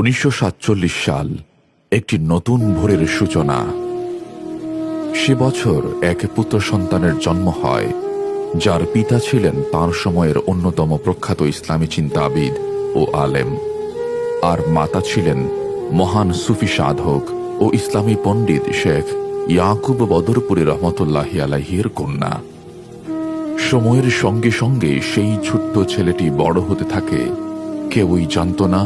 উনিশশো সাতচল্লিশ সাল একটি নতুন ভোরের সূচনা। সে বছর এক পুত্র সন্তানের জন্ম হয়, যার পিতা ছিলেন তার সময়ের অন্যতম প্রখ্যাত ইসলামী চিন্তাবিদ ও আলেম। আর মাতা ছিলেন মহান সুফি সাধক ও ইসলামী পণ্ডিত শেখ ইয়াকুব বদরপুরি রহমতুল্লাহি আলাহির কন্যা। সময়ের সঙ্গে সঙ্গে সেই ছোট্ট ছেলেটি বড় হতে থাকে, কেউই জানত না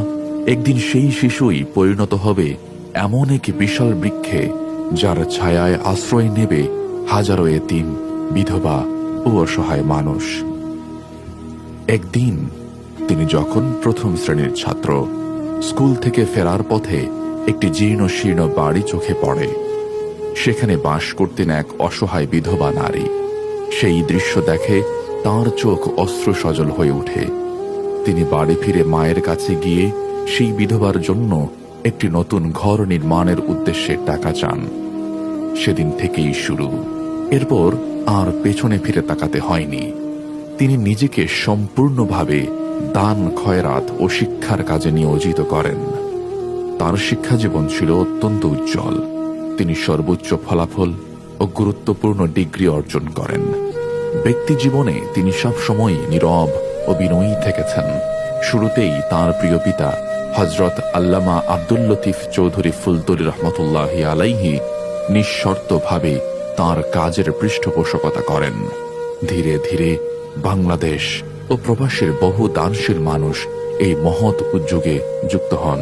একদিন সেই শিশুই পরিণত হবে এমন এক বিশাল বৃক্ষে, যার ছায়ায় আশ্রয় নেবে হাজারো এতিম, বিধবা ও অসহায় মানুষ। একদিন তিনি যখন প্রথম শ্রেণির ছাত্র, স্কুল থেকে ফেরার পথে একটি জীর্ণ শীর্ণ বাড়ি চোখে পড়ে। সেখানে বাস করতেন এক অসহায় বিধবা নারী। সেই দৃশ্য দেখে তার চোখ অস্ত্র সজল হয়ে ওঠে। তিনি বাড়ি ফিরে মায়ের কাছে গিয়ে সেই বিধবার জন্য একটি নতুন ঘর নির্মাণের উদ্দেশ্যে টাকা চান। সেদিন থেকেই শুরু। এরপর আর পেছনে ফিরে তাকাতে হয়নি। তিনি নিজেকে সম্পূর্ণভাবে দান খয়রাত ও শিক্ষার কাজে নিয়োজিত করেন। তার শিক্ষা জীবন ছিল অত্যন্ত উজ্জ্বল। তিনি সর্বোচ্চ ফলাফল ও গুরুত্বপূর্ণ ডিগ্রি অর্জন করেন। ব্যক্তি জীবনে তিনি সবসময় নীরব ও বিনয়ী থেকেছেন। শুরুতেই তার প্রিয় পিতা হজরত আল্লামা আব্দুল লতিফ চৌধুরী ফুলতলি রহমতুল্লাহ আলাইহি নিঃশর্তভাবে তার কাজের পৃষ্ঠপোষকতা করেন। ধীরে ধীরে বাংলাদেশ ও প্রবাসের বহু দানশীল মানুষ এই মহৎ উদ্যোগে যুক্ত হন।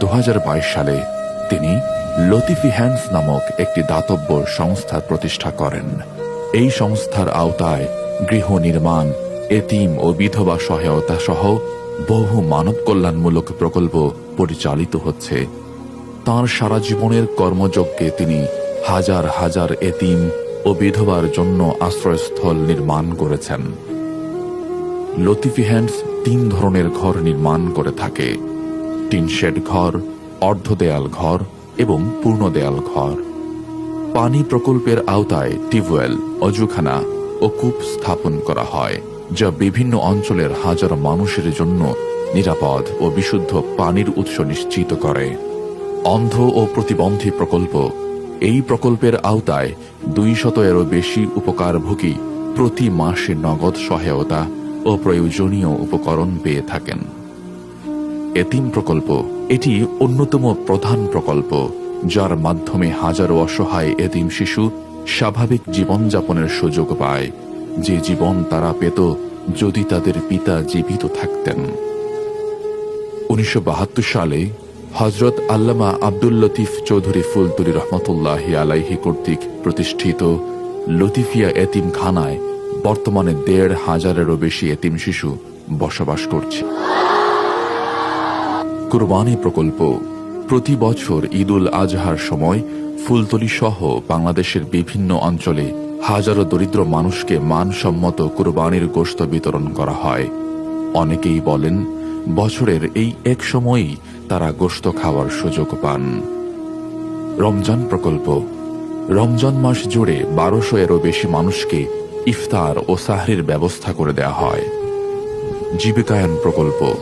দু হাজার বাইশ সালে তিনি লতিফি হ্যান্ডস নামক একটি দাতব্য সংস্থা প্রতিষ্ঠা করেন। এই সংস্থার আওতায় গৃহ নির্মাণ, এতিম ও বিধবা সহায়তা সহ বহু মানব কল্যাণমূলক প্রকল্প পরিচালিত হচ্ছে। তার সারা জীবনের কর্মযজ্ঞে তিনি হাজার হাজার এতিম ও বিধবার জন্য আশ্রয়স্থল নির্মাণ করেছেন। লতিফি হ্যান্ডস তিন ধরনের ঘর নির্মাণ করে থাকে। টিন শেড ঘর অর্ধ দেয়াল ঘর এবং পূর্ণ দেয়াল ঘর। পানি প্রকল্পের আওতায় টিউবওয়েল, অজুখানা ও কূপ স্থাপন করা হয়। যা বিভিন্ন অঞ্চলের হাজার মানুষের জন্য নিরাপদ ও বিশুদ্ধ পানির উৎস নিশ্চিত করে। অন্ধ ও প্রতিবন্ধী প্রকল্প, এই প্রকল্পের আওতায় দুই শত এরও বেশি উপকারভোগী প্রতি মাসে নগদ সহায়তা ও প্রয়োজনীয় উপকরণ পেয়ে থাকেন। এতিম প্রকল্প, এটি অন্যতম প্রধান প্রকল্প, যার মাধ্যমে হাজারো অসহায় এতিম শিশু স্বাভাবিক জীবনযাপনের সুযোগ পায়। যে জীবন তারা পেত যদি তাদের পিতা জীবিত থাকতেন। উনিশশো বাহাত্তর সালে হজরত আল্লামা আব্দুল লতিফ চৌধুরী ফুলতুরি রহমতুল্লাহ আলাইহি কর্তৃক প্রতিষ্ঠিত লতিফিয়া এতিম খানায় বর্তমানে দেড় হাজারেরও বেশি এতিম শিশু বসবাস করছে। কুরবানি প্রকল্প, প্রতি বছর ঈদুল আজহার সময় ফুলতলি সহ বাংলাদেশের বিভিন্ন অঞ্চলে হাজারো দরিদ্র মানুষকে মানসম্মত কুরবানির গোশত বিতরণ করা হয়। অনেকেই বলেন, বছরের এই এক সময়েই তারা গোশত খাওয়ার সুযোগ পান। রমজান প্রকল্প। রমজান মাস জুড়ে বারোশো এরও বেশি মানুষকে ইফতার ও সাহরির ব্যবস্থা করে দেয়া হয়। জীবিকায়ন প্রকল্প।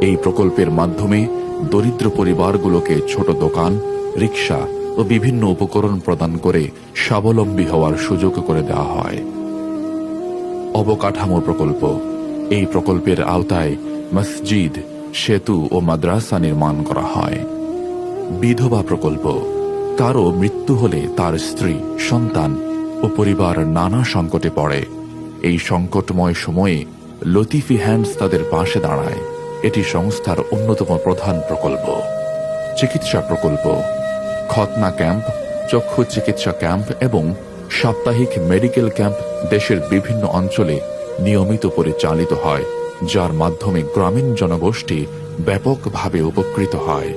এই প্রকল্পের মাধ্যমে দরিদ্র পরিবারগুলোকে ছোট দোকান, রিক্সা ও বিভিন্ন উপকরণ প্রদান করে স্বাবলম্বী হওয়ার সুযোগ করে দেওয়া হয়। অবকাঠামো প্রকল্প। এই প্রকল্পের আওতায় মসজিদ, সেতু ও মাদ্রাসা নির্মাণ করা হয়। বিধবা প্রকল্প। কারও মৃত্যু হলে তার স্ত্রী, সন্তান ও পরিবার নানা সংকটে পড়ে। এই সংকটময় সময়ে লতিফি হ্যান্ডস তাদের পাশে দাঁড়ায়। এটি সংস্থার অন্যতম প্রধান প্রকল্প। চিকিৎসা প্রকল্প। খতনা ক্যাম্প, চক্ষু চিকিৎসা ক্যাম্প এবং সাপ্তাহিক মেডিকেল ক্যাম্প দেশের বিভিন্ন অঞ্চলে নিয়মিত পরিচালিত হয়, যার মাধ্যমে গ্রামীণ জনগোষ্ঠী ব্যাপকভাবে উপকৃত হয়।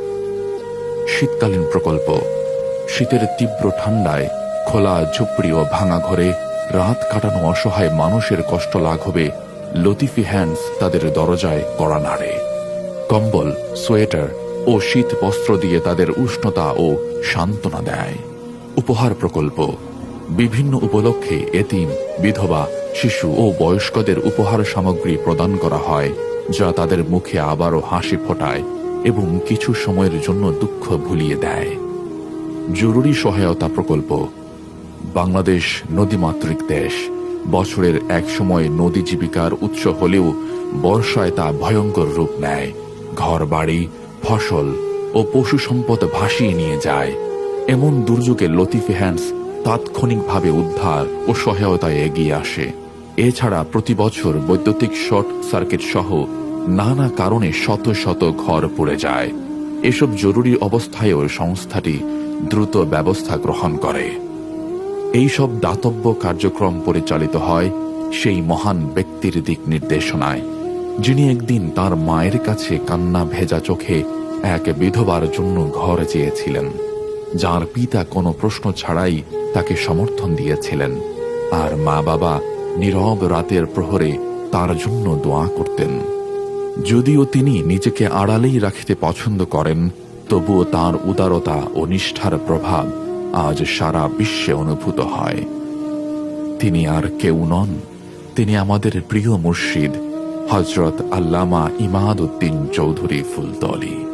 শীতকালীন প্রকল্প, শীতের তীব্র ঠান্ডায় খোলা ঝুপড়ি ও ভাঙা ঘরে রাত কাটানো অসহায় মানুষের কষ্ট লাঘবে, লতিফি হ্যান্ডস তাদের দরজায় কড়া নাড়ে। কম্বল, সোয়েটার ও শীত বস্ত্র দিয়ে তাদের উষ্ণতা ও সান্ত্বনা দেয়। উপহার প্রকল্প। বিভিন্ন উপলক্ষে এতিম, বিধবা, শিশু ও বয়স্কদের উপহার সামগ্রী প্রদান করা হয়, যা তাদের মুখে আবারও হাসি ফোটায় এবং কিছু সময়ের জন্য দুঃখ ভুলিয়ে দেয়। জরুরি সহায়তা প্রকল্প। বাংলাদেশ নদীমাতৃক দেশ। বছরের এক সময় নদী জীবিকার উৎস হলেও বর্ষায় তা ভয়ঙ্কর রূপ নেয়। ঘর বাড়ি ফসল ও পশু সম্পদ ভাসিয়ে নিয়ে যায়। এমন দুর্যোগে লতিফ হ্যান্ডস তাৎক্ষণিকভাবে উদ্ধার ও সহায়তায় এগিয়ে আসে। এছাড়া প্রতি বছর বৈদ্যুতিক শর্ট সার্কিট সহ নানা কারণে শত শত ঘর পড়ে যায়। এসব জরুরি অবস্থায়ও সংস্থাটি দ্রুত ব্যবস্থা গ্রহণ করে। এই সব দাতব্য কার্যক্রম পরিচালিত হয় সেই মহান ব্যক্তির দিক নির্দেশনায়। যিনি একদিন তার মায়ের কাছে কান্না ভেজা চোখে এক বিধবার জন্য ঘর চেয়েছিলেন, যার পিতা কোনো প্রশ্ন ছাড়াই তাকে সমর্থন দিয়েছিলেন, আর মা বাবা নীরব রাতের প্রহরে তার জন্য দোয়া করতেন। যদিও তিনি নিজেকে আড়ালেই রাখতে পছন্দ করেন, তবুও তার উদারতা ও নিষ্ঠার প্রভাব আজ সারা বিশ্বে অনুভূত হয়। তিনি আর কেউ নন, তিনি আমাদের প্রিয় মুর্শিদ হজরত আল্লামা ইমাদ উদ্দিন চৌধুরী ফুলতলি।